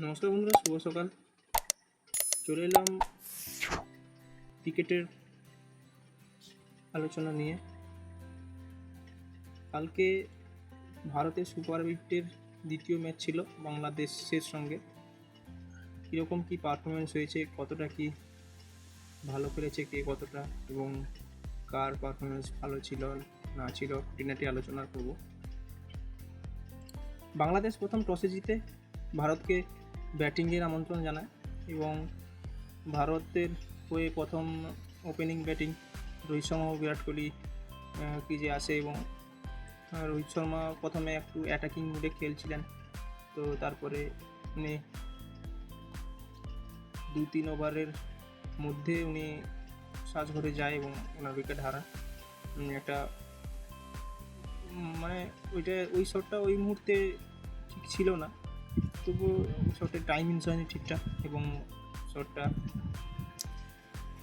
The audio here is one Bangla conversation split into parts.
নমস্কার বন্ধুরা, শুভ সকাল। চলে এলাম ক্রিকেটের আলোচনা নিয়ে। কালকে ভারতের সুপার এইটের দ্বিতীয় ম্যাচ ছিল বাংলাদেশের সঙ্গে। কীরকম কী পারফরমেন্স হয়েছে, কতটা কি ভালো করেছে কে কতটা, এবং কার পারফরমেন্স ভালো ছিল, না ছিল খুঁটিনাটি আলোচনা করব। বাংলাদেশ প্রথম টসে জিতে ভারতকে ব্যাটিংয়ের আমন্ত্রণ জানায় এবং ভারতের হয়ে প্রথম ওপেনিং ব্যাটিং রোহিত শর্মা ও বিরাট কোহলি ক্রিজে আসে এবং রোহিত শর্মা প্রথমে একটু অ্যাটাকিং মুডে খেলছিলেন। তো তারপরে উনি দু তিন ওভারের মধ্যে উনি সাজঘরে যায় এবং ওনার উইকেট হারান। একটা মানে ওইটা, ওই শটটা ওই মুহূর্তে ঠিক ছিল না। তবুও শটের টাইমিংস হয়নি ঠিকঠাক এবং শটটা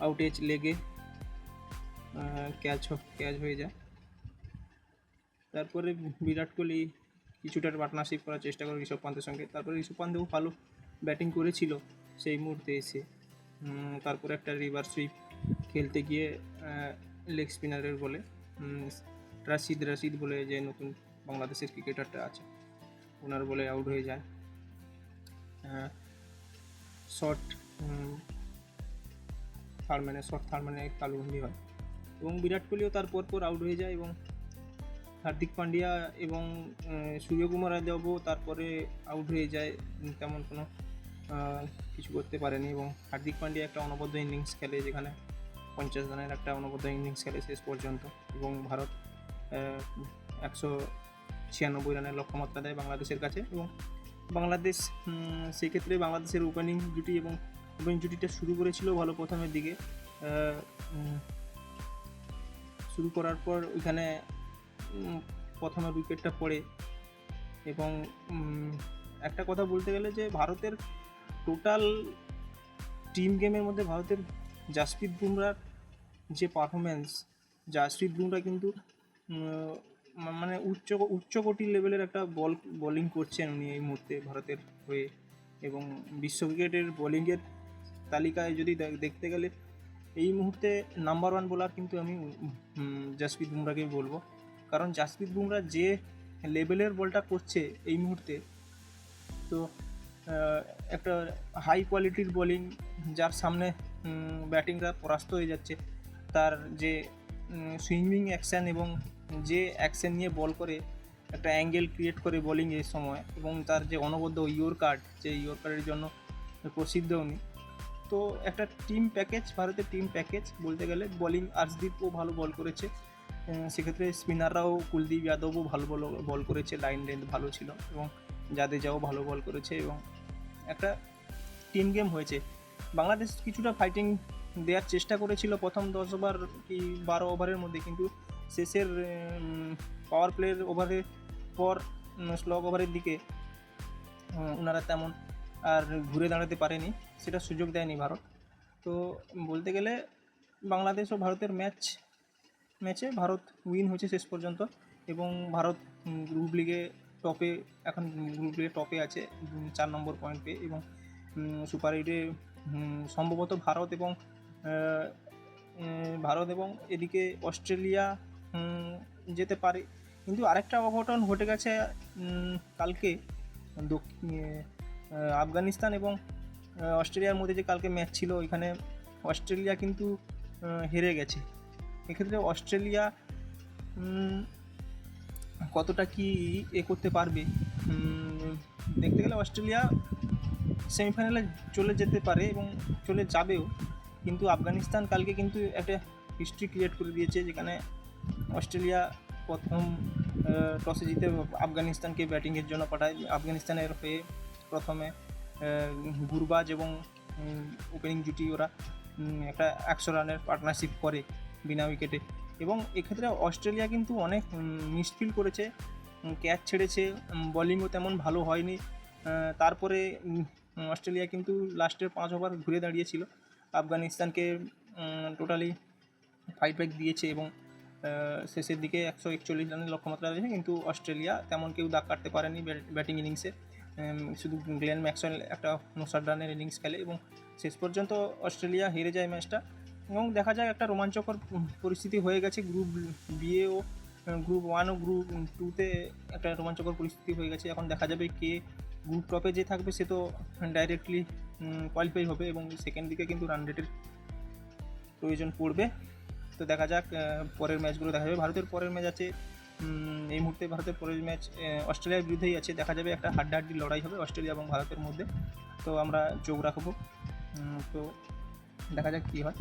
আউটেজ লেগে ক্যাচ ক্যাচ হয়ে যায়। তারপরে বিরাট কোহলি কিছুটা পার্টনারশিপ করার চেষ্টা করে ঋষভ পান্তের সঙ্গে। তারপরে ঋষভ পান্তেও ভালো ব্যাটিং করেছিল সেই মুহূর্তে এসে। তারপরে একটা রিভার সুইপ খেলতে গিয়ে লেগ স্পিনারের বলে রাশিদ রাশিদ বলে যে নতুন বাংলাদেশের ক্রিকেটারটা আছে, ওনার বলে আউট হয়ে যায়। শর্ট থার্ড ম্যানে শর্ট থার্ড ম্যানে তালুবন্দি হয়। এবং বিরাট কোহলিও তার পর পর আউট হয়ে যায় এবং হার্দিক পান্ডিয়া এবং সূর্যকুমার যাদবও তারপরে আউট হয়ে যায়। তেমন কোনো কিছু করতে পারেনি এবং হার্দিক পান্ডিয়া একটা অনবদ্য ইনিংস খেলে যেখানে পঞ্চাশ রানের একটা অনবদ্য ইনিংস খেলে শেষ পর্যন্ত এবং ভারত একশো ছিয়ানব্বই রানের লক্ষ্যমাত্রা দেয় বাংলাদেশের কাছে এবং বাংলাদেশ সেক্ষেত্রে বাংলাদেশের ওপেনিং জুটি এবং ওপেনিং জুটিটা শুরু করেছিল ভালো প্রথমের দিকে। শুরু করার পর ওইখানে প্রথমে উইকেটটা পড়ে এবং একটা কথা বলতে গেলে যে ভারতের টোটাল টিম গেমের মধ্যে ভারতের জাসপ্রীত বুমরার যে পারফরমেন্স জাসপ্রীত বুমরা কিন্তু মানে উচ্চ উচ্চকোটির লেভেলের একটা বল বোলিং করছেন উনি এই মুহূর্তে ভারতের হয়ে। এবং বিশ্ব ক্রিকেটের বোলিংয়ের তালিকায় যদি দেখতে গেলে এই মুহূর্তে নাম্বার ওয়ান বোলার কিন্তু আমি জাসপ্রীত বুমরাকেই বলব। কারণ জাসপ্রীত বুমরা যে লেভেলের বলটা করছে এই মুহূর্তে, তো একটা হাই কোয়ালিটির বোলিং যার সামনে ব্যাটিংরা পরাস্ত হয়ে যাচ্ছে, তার যে সুইমিং অ্যাকশান এবং যে অ্যাকশন নিয়ে বল করে, একটা অ্যাঙ্গেল ক্রিয়েট করে বোলিং এর সময় এবং তার যে অনবদ্য ইয়োর কার্ড যে ইয়োর কার্ডের জন্য প্রসিদ্ধ উনি। তো একটা টিম প্যাকেজ ভারতের টিম প্যাকেজ বলতে গেলে বোলিং আর্শদীপও ভালো বল করেছে। সেক্ষেত্রে স্পিনাররাও কুলদীপ যাদবও ভালো বল বল করেছে লাইন লেন্থ ভালো ছিল এবং জাদেজাও ভালো বল করেছে এবং একটা টিম গেম হয়েছে। বাংলাদেশ কিছুটা ফাইটিং দেওয়ার চেষ্টা করেছিল প্রথম দশ ওভার কি বারো ওভারের মধ্যে, কিন্তু শেষের পাওয়ার প্লের ওভারের পর স্লগ ওভারের দিকে ওনারা তেমন আর ঘুরে দাঁড়াতে পারেনি, সেটা সুযোগ দেয়নি ভারত। তো বলতে গেলে বাংলাদেশ ও ভারতের ম্যাচ ম্যাচে ভারত উইন হয়েছে শেষ পর্যন্ত এবং ভারত গ্রুপ লিগে টপে এখন গ্রুপ লিগে টপে আছে চার নম্বর পয়েন্ট পেয়ে এবং সুপার এইটে সম্ভবত ভারত এবং ভারত এবং এদিকে অস্ট্রেলিয়া যেতে পারে। কিন্তু আরেকটা অঘটন ঘটে গেছে কালকে দক্ষিণ আফগানিস্তান এবং অস্ট্রেলিয়ার মধ্যে যে কালকে ম্যাচ ছিল, ওইখানে অস্ট্রেলিয়া কিন্তু হেরে গেছে। এক্ষেত্রে অস্ট্রেলিয়া কতটা কি এ করতে পারবে? দেখতে গেলে অস্ট্রেলিয়া সেমিফাইনালে চলে যেতে পারে এবং চলে যাবেও। কিন্তু আফগানিস্তান কালকে কিন্তু একটা হিস্ট্রি ক্রিয়েট করে দিয়েছে, যেখানে অস্ট্রেলিয়া প্রথম টসে জিতে আফগানিস্তানকে ব্যাটিংয়ের জন্য পাঠায়। আফগানিস্তানের হয়ে প্রথমে গুরবাজ এবং ওপেনিং জুটি ওরা একটা একশো রানের পার্টনারশিপ করে বিনা উইকেটে এবং এক্ষেত্রে অস্ট্রেলিয়া কিন্তু অনেক মিসফিল করেছে ক্যাচ ছেড়েছে বোলিংও তেমন ভালো হয়নি। তারপরে অস্ট্রেলিয়া কিন্তু লাস্টের পাঁচ ওভার ঘুরে দাঁড়িয়েছিল। আফগানিস্তানকে টোটালি ফাইট ব্যাক দিয়েছে এবং শেষের দিকে একশো একচল্লিশ রানের লক্ষ্যমাত্রা রয়েছে, কিন্তু অস্ট্রেলিয়া তেমন কেউ দাগ কাটতে পারেনি ব্যাটিং ইনিংসে। শুধু গ্লেন ম্যাক্সওয়েল একটা উনষাট রানের ইনিংস খেলে এবং শেষ পর্যন্ত অস্ট্রেলিয়া হেরে যায় ম্যাচটা। এবং দেখা যায় একটা রোমাঞ্চকর পরিস্থিতি হয়ে গেছে গ্রুপ বিয়ে ও গ্রুপ ওয়ান ও গ্রুপ টুতে একটা রোমাঞ্চকর পরিস্থিতি হয়ে গেছে। এখন দেখা যাবে কে গ্রুপ টপে যে থাকবে সে তো ডাইরেক্টলি কোয়ালিফাই হবে এবং সেকেন্ড দিকে কিন্তু রান রেটের প্রয়োজন পড়বে। তো দেখা যাক পরের ম্যাচগুলো দেখা যাবে। ভারতের পরের ম্যাচ আছে এই মুহূর্তে ভারতের পরের ম্যাচ অস্ট্রেলিয়ার বিরুদ্ধেই আছে। দেখা যাবে একটা হাড্ডাহাড্ডি লড়াই হবে অস্ট্রেলিয়া এবং ভারতের মধ্যে। তো আমরা চোখ রাখব। তো দেখা যাক কী হয়।